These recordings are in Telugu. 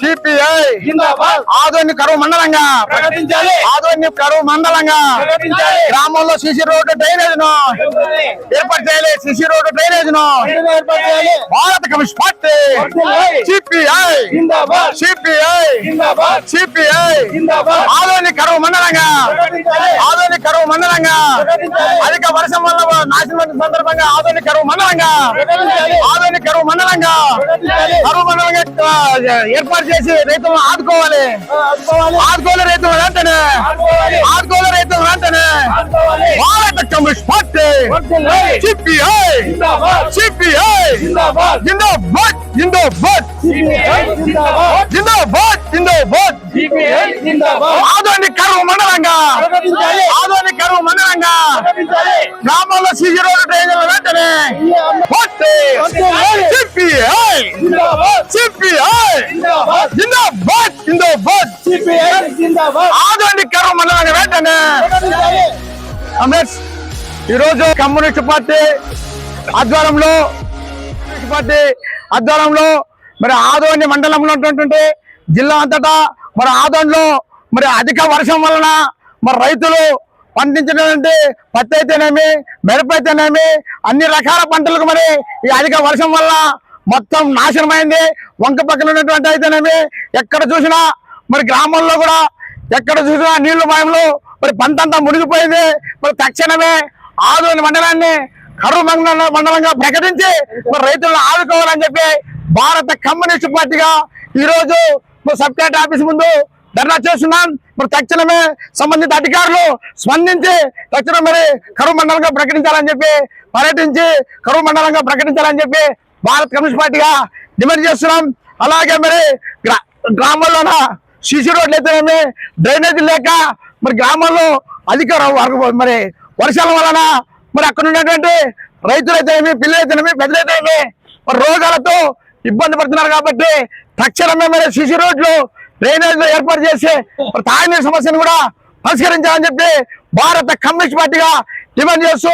సిపిఐ ఆదోని కరువు మండలంగా. ప్రకటించాలి. ఆదోని కరువు మండలంగా. ప్రకటించాలి. గ్రామంలో సిసి రోడ్డు డ్రైనేజ్ను ఏర్పాటు చేయాలి. CC road డ్రైనేజ్ను Bharat communist party. CPI. CPI. CPI. Adoni కరువు మండలంగా. కరువు మండలంగా ప్రకటించాలి. అధిక వర్షం వల్ల నాశనం సందర్భంగా ఆదోని కరువు మండలంగా ప్రకటించాలి. ఆదోని కరువు మండలంగా ప్రకటించాలి. కరువు మండలంగా ఆ, ఏర్పాటు చేసి రైతులను ఆదుకోవాలి ఆదుకోవాలి ఆదుకోవాలి రైతులు వెంటనే ఆదుకోవాలి ఆదుకోవాలి రైతులు వెంటనే ఆదుకోవాలి భారత కమ్యూనిస్ట్ పార్టీ వర్ధిల్లాలి. సిపిఐ జిందాబాద్ సిపిఐ జిందాబాద్ జిందాబాద్ జిందాబాద్ సిపిఐ జిందాబాద్ జిందాబాద్ జిందాబాద్ సిపిఐ జిందాబాద్ ఆదోని కరువు మండలంగా. ఆదోని కరువు మండలంగా గ్రామంలో సీసీ రోడ్డు డ్రైనేజ్ వెంటనే సిపిఐ. జిందాబాద్. జిందాబాద్. ఆదోని కరువు మండలంగా వెంటనే. అమేష్ ఈరోజు కమ్యూనిస్ట్ పార్టీ ఆధ్వర్యంలో కమ్యూనిస్ట్ పార్టీ ఆధ్వర్యంలో మరి ఆదోని మండలంలో ఉన్నటువంటి జిల్లా అంతటా మరి ఆదోన్లో మరి అధిక వర్షం వలన మరి రైతులు పండించినటువంటి పత్తి అయితేనేమి మిరప అయితేనేమి అన్ని రకాల పంటలకు మరి ఈ అధిక వర్షం వల్ల మొత్తం నాశనమైంది. వంక పక్కన ఉన్నటువంటి అయితేనేమి ఎక్కడ చూసినా మరి గ్రామంలో కూడా ఎక్కడ చూసినా నీళ్ళు భయంలో మరి పంట అంతా మునిగిపోయింది. మరి తక్షణమే ఆదోని మండలాన్ని కరువు మండల మండలంగా ప్రకటించి మరి రైతులను ఆదుకోవాలని చెప్పి భారత కమ్యూనిస్ట్ పార్టీగా ఈరోజు సబ్ కలెక్టర్ ఆఫీస్ ముందు ధర్నా చేస్తున్నాం. మరి తక్షణమే సంబంధిత అధికారులు స్పందించి తక్షణం మరి కరువు మండలంగా ప్రకటించాలని చెప్పి పర్యటించి కరువు మండలంగా ప్రకటించాలని చెప్పి భారత్ కమ్యూనిస్ట్ పార్టీగా డిమాండ్ చేస్తున్నాం. అలాగే మరి గ్రా గ్రామాల్లోన సిసి రోడ్లు అయితేనేమి డ్రైనేజీ లేక మరి గ్రామాల్లో అధిక మరి వర్షాల వలన మరి అక్కడ ఉన్నటువంటి రైతులు అయితేనేమి పిల్లలు అయితేనేమి పెద్దలు అయితేనేమి మరి రోగాలతో ఇబ్బంది పడుతున్నారు కాబట్టి తక్షణమే మరి సిసి రోడ్లు డ్రైనేజ్ ఏర్పాటు చేసి మరి తాగునీరు సమస్యను కూడా పరిష్కరించాలని చెప్పి భారత కమ్యూనిస్ట్ పార్టీగా డిమాండ్ చేస్తూ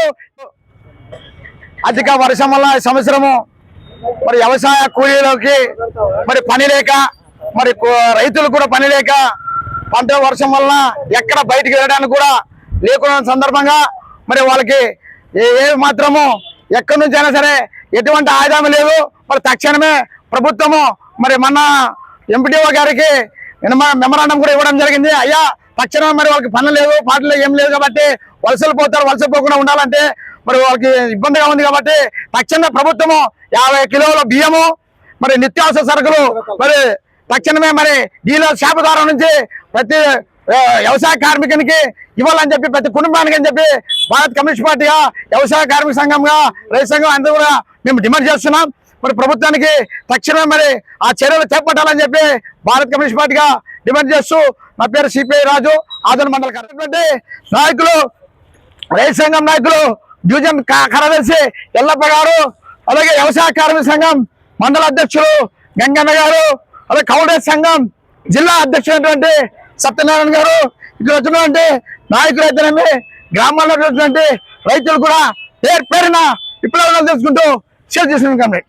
అధిక వర్షం వల్ల ఈ సంవత్సరము మరి వ్యవసాయ కూలీలకి మరి పని లేక మరి రైతులు కూడా పని లేక పంట వర్షం వలన ఎక్కడ బయటికి వెళ్ళడానికి కూడా లేకున్న సందర్భంగా మరి వాళ్ళకి ఏ మాత్రము ఎక్కడి నుంచి అయినా సరే ఎటువంటి ఆదాయం లేదు మరి తక్షణమే ప్రభుత్వము మరి మన ఎంపీడీఓ గారికి మెమరాండం కూడా ఇవ్వడం జరిగింది. అయ్యా తక్షణమే మరి వాళ్ళకి పని లేదు పాటలు ఏం లేదు కాబట్టి వలసలు పోతారు వలస పోకుండా ఉండాలంటే మరి వాళ్ళకి ఇబ్బందిగా ఉంది కాబట్టి తక్షణమే ప్రభుత్వము యాభై కిలోల బియ్యము మరి నిత్యావసర సరుకులు మరి తక్షణమే మరి డీలర్ షాపు ద్వారా నుంచి ప్రతి వ్యవసాయ కార్మికునికి ఇవ్వాలని చెప్పి ప్రతి కుటుంబానికి అని చెప్పి భారత్ కమ్యూనిస్ట్ పార్టీగా వ్యవసాయ కార్మిక సంఘంగా రైతు సంఘం అందరూ కూడా మేము డిమాండ్ చేస్తున్నాం. మరి ప్రభుత్వానికి తక్షణమే మరి ఆ చర్యలు చేపట్టాలని చెప్పి భారత్ కమ్యూనిస్ట్ పార్టీగా డిమాండ్ చేస్తూ నా పేరు సిపిఐ రాజు. ఆదరణ మండల కార్యక్రమం నాయకులు రైతు సంఘం నాయకులు డివిజన్ కార్యదర్శి ఎల్లప్ప గారు అలాగే వ్యవసాయ కార్మిక సంఘం మండల అధ్యక్షులు గంగన్న గారు అలాగే కౌడే సంఘం జిల్లా అధ్యక్షుడైనటువంటి సత్యనారాయణ గారు ఇక్కడ వచ్చినటువంటి నాయకులు అయితేనేమి గ్రామాల్లో ఉన్నటువంటి రైతులు కూడా పేరు పేరున విప్లవాలు తెలుసుకుంటూ షేర్ చేసిన కంప్లీట్